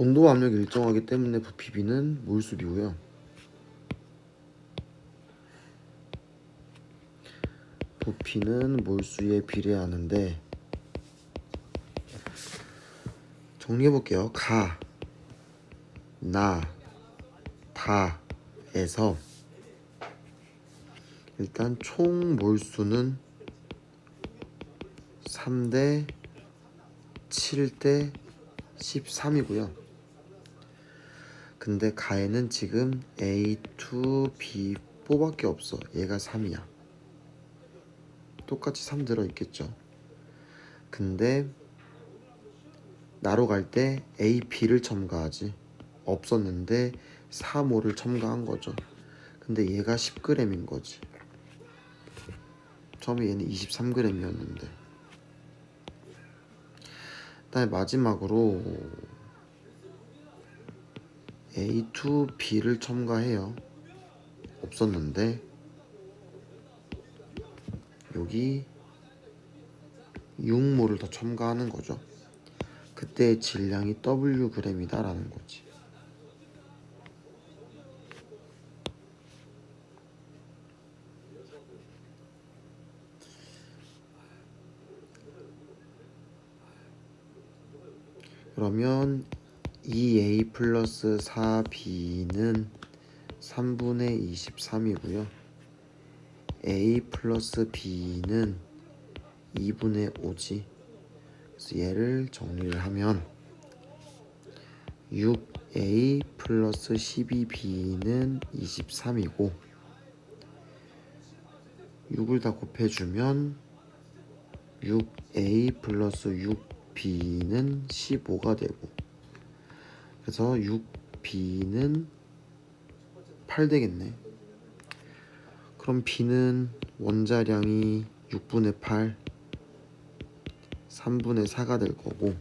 온도와 압력이 일정하기 때문에 부피비는 몰수비고요. 부피는 몰수에 비례하는데 정리해 볼게요. 가, 나, 다에서 일단 총 몰수는 3대 7대 13이고요. 근데 가에는 지금 A2, B4밖에 없어. 얘가 3이야. 똑같이 3 들어있겠죠. 근데 나로 갈 때 A, B를 첨가하지. 없었는데 4, 5를 첨가한 거죠. 근데 얘가 10g인 거지. 처음에 얘는 23g이었는데. 그다음에 마지막으로 A2, B를 첨가해요. 없었는데 여기 6모를 더 첨가하는 거죠. 그때 질량이 Wg이다라는 거지. 그러면 2a 플러스 4b는 3분의 23이고요. a 플러스 b는 2분의 5지. 그래서 얘를 정리를 하면 6a 플러스 12b는 23이고 6을 다 곱해주면 6a 플러스 6b는 15가 되고 그래서 6b는 8 되겠네. 그럼 b는 원자량이 6분의 8, 3분의 4가 될 거고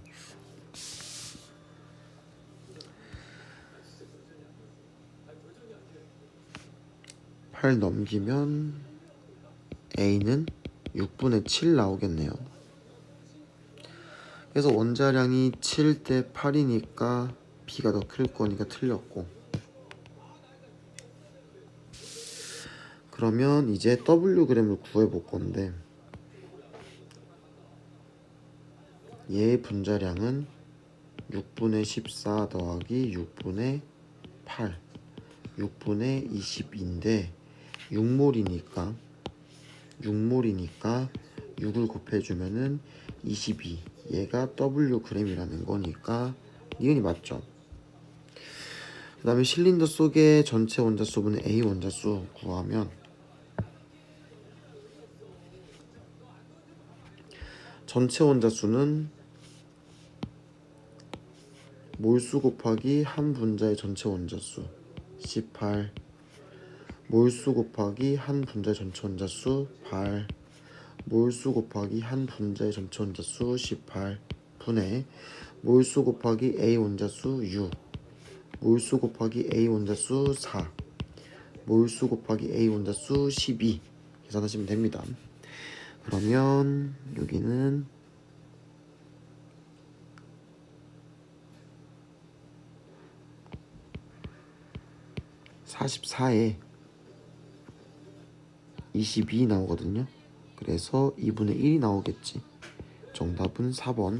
팔 넘기면 A는 6분의 7 나오겠네요. 그래서 원자량이 7 대 8이니까 B가 더 클 거니까 틀렸고. 그러면 이제 Wg을 구해 볼 건데 얘의 분자량은 6분의 14 더하기 6분의 8 6분의 22인데 6몰이니까 6몰이니까 6을 곱해주면은 22 얘가 Wg이라는 거니까 니은이 맞죠 그 다음에 실린더 속의 전체 원자수분의 A 원자수 구하면 전체 원자수는 몰수 곱하기 한 분자의 전체 원자수 18 몰수 곱하기 한 분자의 전체 원자수 8 몰수 곱하기 한 분자의 전체 원자수 18 분의 몰수 곱하기 A 원자수 6 몰수 곱하기 A 원자수 4 몰수 곱하기 A 원자수 12 계산하시면 됩니다. 그러면 여기는 (44에) 22 나오거든요. 그래서 2분의 1이 나오겠지. 정답은 4번.